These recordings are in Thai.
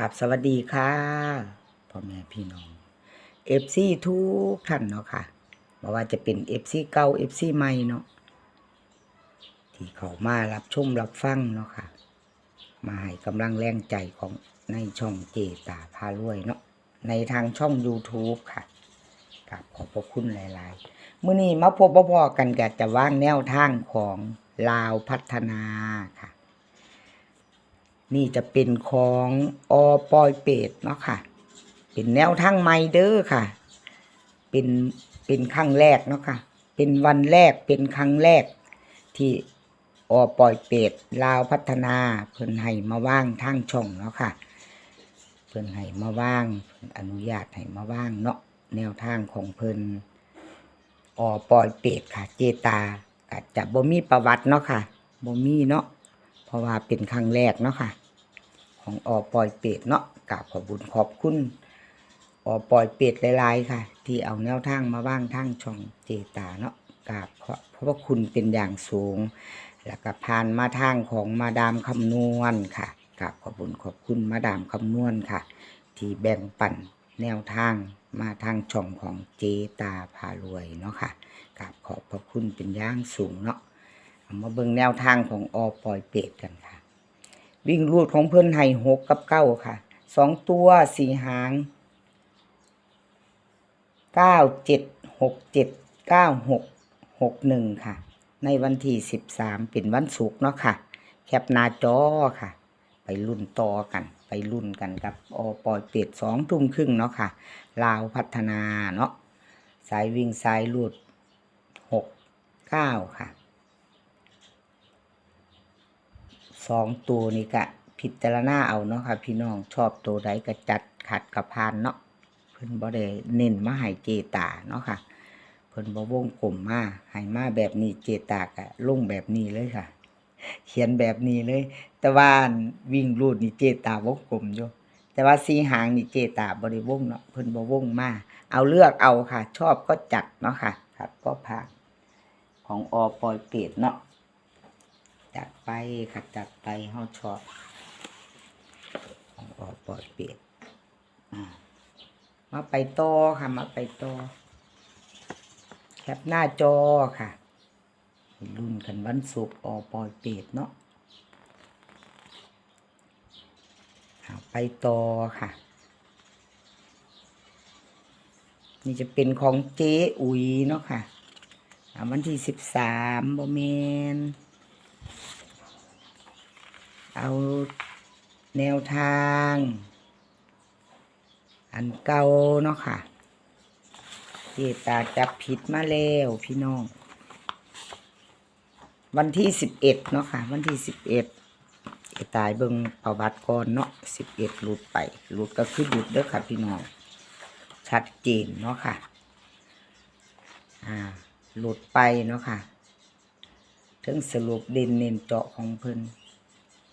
ครับสวัสดีค่ะพ่อแม่พี่น้องเอฟซีทุกท่านเนาะค่ะไม่ว่าจะเป็นเอฟซีเก่าเอฟซีใหม่เนาะที่เขามารับชมรับฟังเนาะค่ะ มาให้กำลังแรงใจของในช่องเจตาพารวยเนาะในทางช่อง YouTube ค่ะกับขอบพระคุณหลาย ๆ มื้อนี้มาพบพ่อๆกันกับจะว่างแนวทางของลาวพัฒนาค่ะ นี่จะเป็นของอปอยเป็ดเนาะค่ะ เป็นแนวทางใหม่เด้อค่ะ เป็นเป็นครั้งแรกเนาะค่ะ เป็นวันแรกเป็นครั้งแรก ที่อปอยเป็ดลาวพัฒนา เพิ่นให้มาว่างทางช่องเนาะค่ะ เพิ่นให้มาว่างเพิ่นอนุญาตให้มาว่างเนาะแนวทางของเพิ่นอปอยเป็ดค่ะ เจตาจะบ่มีประวัติเนาะค่ะบ่มีเนาะ ราะว่าเป็นครั้งแรกเนาะค่ะ ของอปอยเป็ดเนาะกราบขอบุญขอบคุณอปอยเป็ดหลายๆค่ะ ที่เอาแนวทางมาว่างทางช่องเจตาเนาะกราบขอบพระคุณเป็นอย่างสูง แล้วก็ผ่านมาทางของมาดามคำนวณค่ะกราบขอบุญขอบคุณมาดามคำนวณค่ะ ที่แบ่งปันแนวทางมาทางช่องของเจตาพารวยเนาะค่ะกราบขอบพระคุณเป็นอย่างสูงเนาะ มาเบิ่งแนวทางของอปลอยเป็ดกันค่ะ วิ่งรูดของเพิ่อนให้หกกับเก้าค่ะสองตัวสี่หางเก้าเจ็ดหกเจ็ดเก้าหกหกหนึ่งค่ะ ในวันที่สิบสามเป็นวันศุกร์เนาะค่ะ แคปหน้าจอค่ะ ไปรุ่นต่อกัน ไปรุ่นกันกับอปอยเป็ดสองทุ่มครึ่งเนาะค่ะ ลาวพัฒนาเนาะสายวิ่งสายรูดหกเก้าค่ะ สองตัวนี่กะพิจารณาเอาเนาะค่ะพี่น้องชอบตัวใดก็จัดขัดกับพานเนาะเพิ่นบ่ได้เน้นมาให้เจตาเนาะค่ะเพิ่นบ่วงกลมมาให้มาแบบนี้เจตากะลงแบบนี้เลยค่ะ เขียนแบบนี้เลย แต่ว่าวิ่งรูดนี่เจตาวงกลมอยู่แต่ว่าสีหางนี่เจตาบ่ได้วงเนาะเพิ่นบ่วงมาเอาเลือกเอาค่ะ ชอบก็จัดเนาะค่ะครับก็ผ่านของอปอยเกตเนาะ จัดไปค่ะจัดไปเฮาชอบอออกปอดเปียกมาไปต่อค่ะมาไปต่อแคปหน้าจอค่ะรุ่นกันวันศุกร์ออกปอดเปียกเนาะไปต่อค่ะ นี่จะเป็นของเจ๊อุ๋ยเนาะค่ะวันที่สิบสามโมเมน เอาแนวทาง อันเก่าเนาะค่ะเจตาจับผิดมาแล้วพี่น้อง วันที่สิบเอ็ดเนาะค่ะ วันที่สิบเอ็ดเจตายเบิงประวัติก่อนเนาะสิบเอ็ดหลุดไปหลุดก็คือหลุดเด้อค่ะ พี่น้อง ชัดเจนเนาะค่ะ อ่าหลุดไปเนาะค่ะถึงสรุปเด่นเน้นเจาะของเพิ่น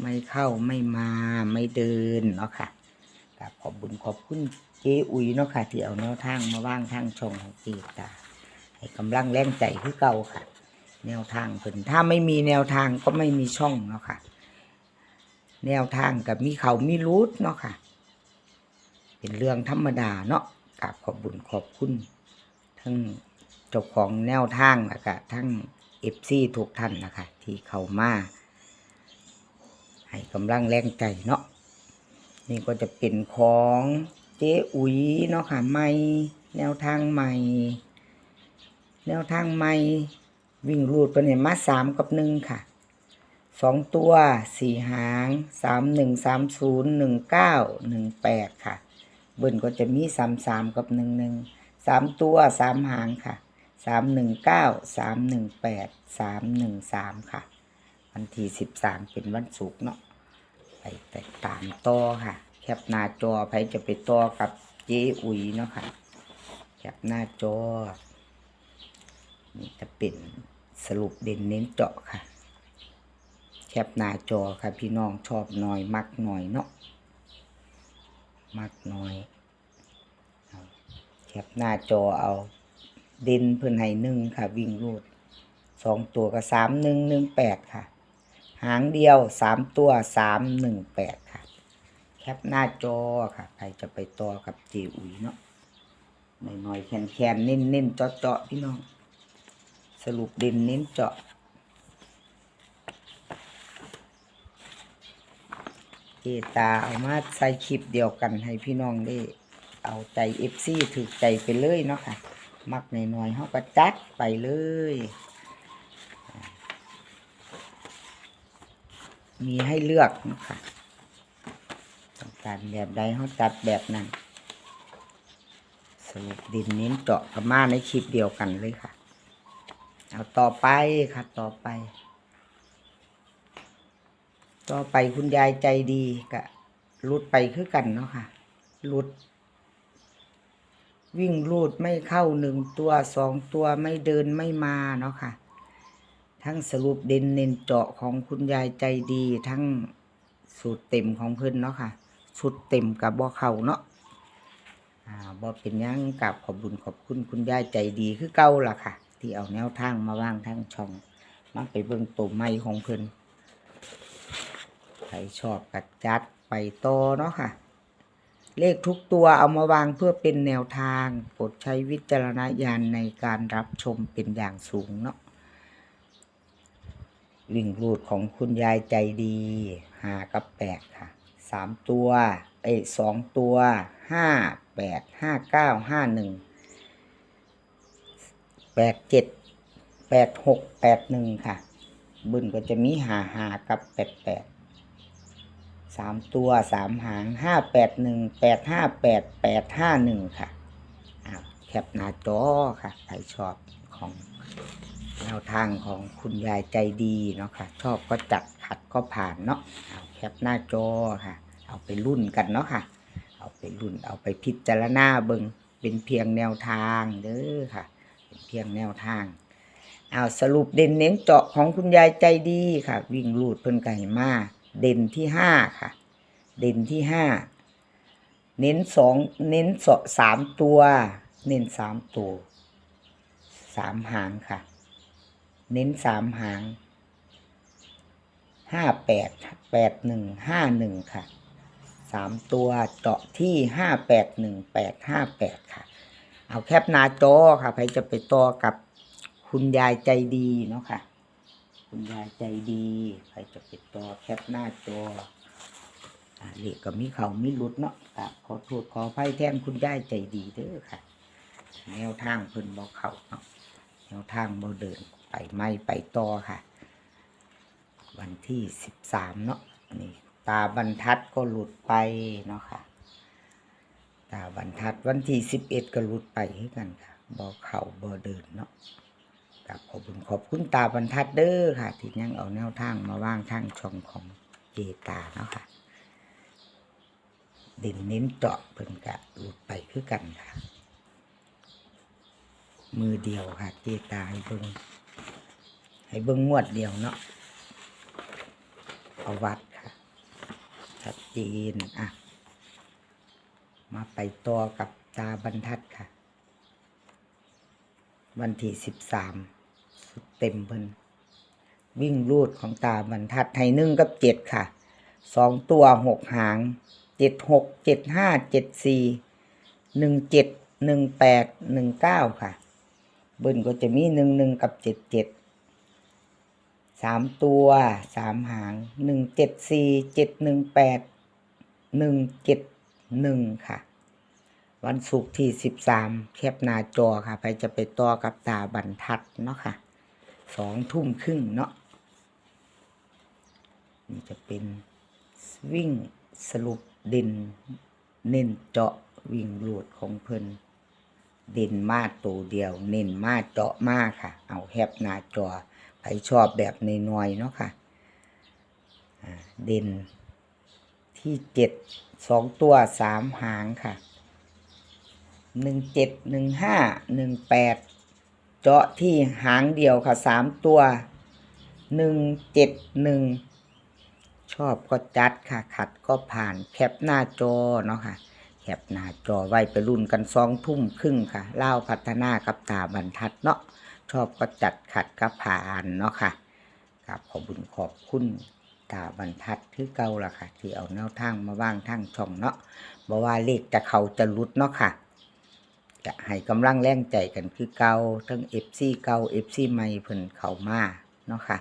ไม่เข้าไม่มาไม่เดินเนาะค่ะกับขอบบุญขอบคุณเจ๊อุ๋ยเนาะค่ะที่เอาแนวทางมาว่างทางชงของตีตาให้กำลังแรงใจคือเก่าค่ะ แนวทางเพิ่นถ้าไม่มีแนวทางก็ไม่มีช่องเนาะค่ะ แนวทางกับมีเขามีรูทเนาะค่ะ เป็นเรื่องธรรมดาเนาะกับขอบบุญขอบคุณทั้งเจ้าของแนวทางแล้วก็ทั้งเอฟซีทุกท่านนะคะที่เข้ามา ให้กำลังแรงใจเนาะนี่ก็จะเป็นของเจ๊อุ๋ยเนาะค่ะใหม่แนวทางใหม่ แนวทางใหม่วิ่งรูดไปเนี่ยมาสามกับหนึ่งค่ะสองตัวสี่หางสามหนึ่งสามศูนย์หนึ่งเก้าหนึ่งแปดค่ะเบิ้ลก็จะมีสามสามกับหนึ่งหนึ่งสามตัวสามหางค่ะสามหนึ่งเก้าสามหนึ่งแปดสามหนึ่งสามค่ะ วันที่สิบสามเป็นวันศุกร์เนาะ ไปแตกตามต่อค่ะ แคปหน้าจอใครจะไปต่อกับเจ๊อุ๋ยเนาะค่ะ แคปหน้าจอ นี่จะเป็นสรุปเด่นเน้นเจาะค่ะ แคปหน้าจอค่ะพี่น้องชอบหน่อย มักหน่อยเนาะ มักหน่อย แคปหน้าจอเอา เด่นเพิ่อนให้หนึ่งค่ะ วิ่งรูดสองตัวก็สามหนึ่งหนึ่งแปดค่ะ หางเดียวสามตัวสามหนึ่งแปดค่ะ แคปหน้าจอค่ะ ใครจะไปต่อกับเจอุ๋ยเนาะหน่อยๆแคนแคนๆเน้นๆเจาะเจาะๆพี่น้อง สรุปเด่นเน้นเจาะเจตาเอามาใส่คลิปเดียวกันให้พี่น้องได้ เอาใจเอฟซีถือใจไปเลยเนาะค่ะ มักหน่อยๆเขาก็จัดไปเลย มีให้เลือกนะคะต้องการแบบใดเขาจัดแบบนั้นสรุปดินเน้นเจาะกับมาในคลิปเดียวกันเลยค่ะ เอาต่อไปค่ะต่อไป ต่อไปคุณยายใจดีกะรุดไปคือกันเนาะค่ะรุด วิ่งรูดไม่เข้าหนึ่งตัวสองตัวไม่เดินไม่มาเนาะค่ะ ทั้งสรุปเด่นเน้นเจาะของคุณยายใจดี ทั้งสูตรเต็มของเพิ่นเนาะค่ะสุดเต็มกับบ่อเข้าเนาะอ่าบ่เป็นยังกับขอบบุญขอบคุณคุณยายใจดีคือเก่าล่ะค่ะ ที่เอาแนวทางมาว่างทั้งช่องมาไปเบิ่งตัวใหม่ของเพิ่นใครชอบกัดจัดไปต่อเนาะค่ะ เลขทุกตัวเอามาวางเพื่อเป็นแนวทางโปรดใช้วิจารณญาณในการรับชมเป็นอย่างสูงเนาะ วิ่งรูดของคุณยายใจดีหากับแปดค่ะสามตัว เอ้สองตัวห้าแปดห้าเก้าห้าหนึ่งแปดเจ็ดแปดหกแปดหนึ่งค่ะ บึนก็จะมีหาหากับแปดแปดสามตัวสามหางห้าแปดหนึ่งแปดห้าแปดแปดห้าหนึ่งค่ะอ้าวแคปหน้าจอค่ะใครชอบของ แนวทางของคุณยายใจดีเนาะค่ะ ชอบก็จัดขัดก็ผ่านเนาะเอาแคปหน้าจอค่ะ เอาไปรุ่นกันเนาะค่ะ เอาไปรุ่นเอาไปพิจารณาเบิงเป็นเพียงแนวทางเด้อค่ะ เป็นเพียงแนวทางเอาสรุปเด่นเน้นเจาะของคุณยายใจดีค่ะ วิ่งลูดเพิ่นไก่มาเด่นที่ห้าค่ะ เด่นที่ห้าเน้นสองเน้นสอสามตัว เน้นสามตัวสามหางค่ะ เน้นสามหางห้าแปดแปดหนึ่งห้าหนึ่งค่ะสามตัวเจาะที่ห้าแปดหนึ่งแปดห้าแปดค่ะ เอาแคปหน้าจอค่ะใครจะไปต่อกับคุณยายใจดีเนาะค่ะ คุณยายใจดีใครจะไปต่อแคปหน้าจออ่าเลขก็มีเขามีหลุดเนาะครับขอโทษขออภัยแทนคุณยายใจดีเด้อค่ะ แนวทางเพิ่นบอกเขาเนาะแนวทางบ่เดิน ไปไม่ไปต่อค่ะ วันที่สิบสามเนาะนี่ตาบรรทัดก็หลุดไปเนาะค่ะ ตาบรรทัดวันที่สิบเอ็ดก็หลุดไปให้กันค่ะบ่เข่าบ่เดินเนาะกับขอบคุณขอบคุณตาบรรทัดเด้อค่ะ ที่ยังเอาแนวทางมาว่างทางช่องของเจตาเนาะค่ะด่นเน้นเจาะเพิ่นกะหลุดไปคือกันค่ะ มือเดียวค่ะเจตาให้เบิ่ง ให้เบิ่งงวดเดียวเนาะเอาวัดค่ะชัดเจนอะ มาไปต่อกับตาบรรทัดค่ะ วันที่สิบสามสุดเต็มเพิ่นวิ่งรูดของตาบรรทัดไทยหนึ่งกับเจ็ดค่ะสองตัวหกหางเจ็ดหกเจ็ดห้าเจ็ดสี่หนึ่งเจ็ดหนึ่งแปดหนึ่งเก้าค่ะ เบิ้ลก็จะมีหนึ่งหนึ่งกับเจ็ดเจ็ด สามตัวสามหางหนึ่งเจ็ดสี่เจ็ดหนึ่งแปดหนึ่งเจ็ดหนึ่งค่ะ วันศุกร์ที่สิบสามแคปหน้าจอค่ะ ไปจะไปต่อกับตาบรรทัดเนาะค่ะสองทุ่มครึ่งเนาะนี่จะเป็นวิ่งสรุปเด่นเน้นเจาะวิ่งโหลดของเพิ่นเด่นมาตัวเดียว เน้นมาเจาะมาค่ะ เอาแคปหน้าจอ ใครชอบแบบน้อยๆเนาะค่ะอ่าเด่นที่เจ็ดสองตัวสามหางค่ะหนึ่งเจ็ดหนึ่งห้าหนึ่งแปดเจาะที่หางเดียวค่ะสามตัวหนึ่งเจ็ดหนึ่งชอบก็จัดค่ะ ขัดก็ผ่านแคปหน้าจอเนาะค่ะแคปหน้าจอไว้ไปรุ่นกันสองทุ่มครึ่งค่ะเล่าพัฒนากับตาบรรทัดเนาะ ชอบก็จัดขัดก็ผ่านเนาะค่ะกับขอบุญขอบคุณตาบรรทัดคือเก่าล่ะค่ะ ที่เอาแนวทางมาว่างทางช่องเนาะบ่ว่าเลขจะเขาจะลุดเนาะค่ะ จะให้กำลังแรงใจกันคือเก่าทั้ง FC เก่า FC ใหม่เพิ่นเขามาเนาะค่ะ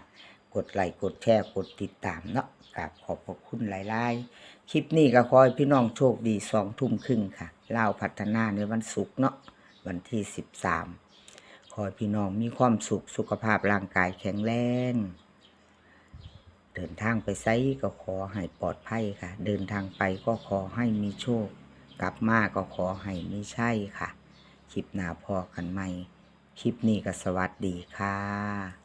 กดไลค์กดแชร์กดติดตามเนาะกราบขอบพระคุณหลายๆ คลิปนี้ก็ขอให้พี่น้องโชคดีสองทุ่มครึ่งค่ะเล่าพัฒนาในวันศุกร์เนาะวันที่สิบสาม ขอพี่น้องมีความสุขสุขภาพร่างกายแข็งแรง เดินทางไปไซก็ขอให้ปลอดภัยค่ะ เดินทางไปก็ขอให้มีโชค กลับมาก็ขอให้ไม่ใช่ค่ะ คลิปหน้าพอกันใหม่ คลิปนี้ก็สวัสดีค่ะ